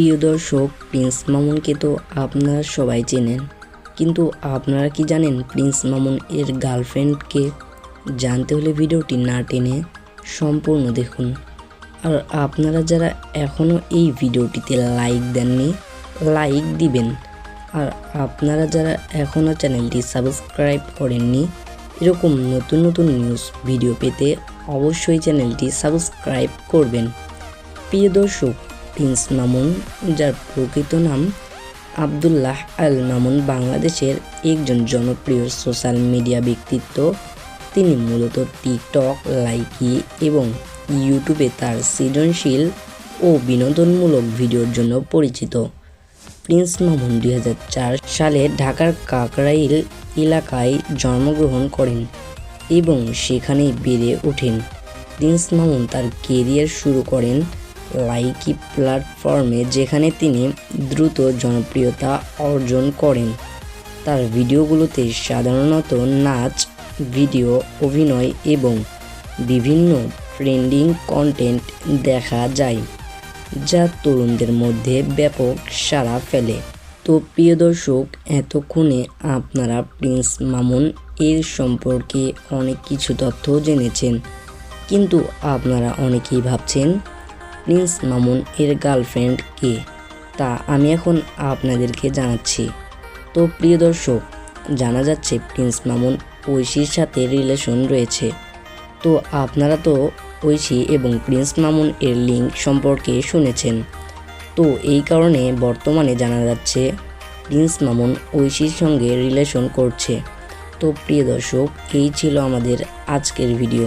প্রিয় দর্শক, প্রিন্স মামুনকে তো আপনারা সবাই চেনেন। কিন্তু আপনারা কি জানেন প্রিন্স মামুন এর গার্লফ্রেন্ডকে? জানতে হলে ভিডিওটি না টেনে সম্পূর্ণ দেখুন। আর আপনারা যারা এখনও এই ভিডিওটিতে লাইক দেননি, লাইক দিবেন। আর আপনারা যারা এখনও চ্যানেলটি সাবস্ক্রাইব করেননি, এরকম নতুন নতুন নিউজ ভিডিও পেতে অবশ্যই চ্যানেলটি সাবস্ক্রাইব করবেন। প্রিয় দর্শক প্রিন্স মামুন, যার প্রকৃত নাম আবদুল্লাহ আল মামুন, বাংলাদেশের একজন জনপ্রিয় সোশ্যাল মিডিয়া ব্যক্তিত্ব। তিনি মূলত টিকটক, লাইকি এবং ইউটিউবে তার সৃজনশীল ও বিনোদনমূলক ভিডিওর জন্য পরিচিত। প্রিন্স মামুন দুই হাজার চার সালে ঢাকার কাকরাইল এলাকায় জন্মগ্রহণ করেন এবং সেখানেই বেড়ে ওঠেন। প্রিন্স মামুন তার কেরিয়ার শুরু করেন লাইকি প্ল্যাটফর্মে যেখানে তিনি দ্রুত জনপ্রিয়তা অর্জন করেন। তার ভিডিওগুলোতে সাধারণত নাচ, ভিডিও, অভিনয় এবং বিভিন্ন ট্রেন্ডিং কন্টেন্ট দেখা যায়, যা তরুণদের মধ্যে ব্যাপক সাড়া ফেলে। তো প্রিয় দর্শক, এতক্ষণে আপনারা প্রিন্স মামুন এর সম্পর্কে অনেক কিছু তথ্য জেনেছেন, কিন্তু আপনারা অনেকেই ভাবছেন প্রিন্স মামুন এর গার্লফ্রেন্ড কে? তা আমি এখন আপনাদেরকে জানাচ্ছি। তো প্রিয় দর্শক, জানা যাচ্ছে প্রিন্স মামুন ঐশীর সাথে রিলেশন রয়েছে। তো আপনারা তো ঐশী এবং প্রিন্স মামুন এর লিঙ্ক সম্পর্কে শুনেছেন। তো এই কারণে বর্তমানে জানা যাচ্ছে প্রিন্স মামুন ঐশীর সঙ্গে রিলেশন করছে। তো প্রিয় দর্শক, এই ছিল আমাদের আজকের ভিডিও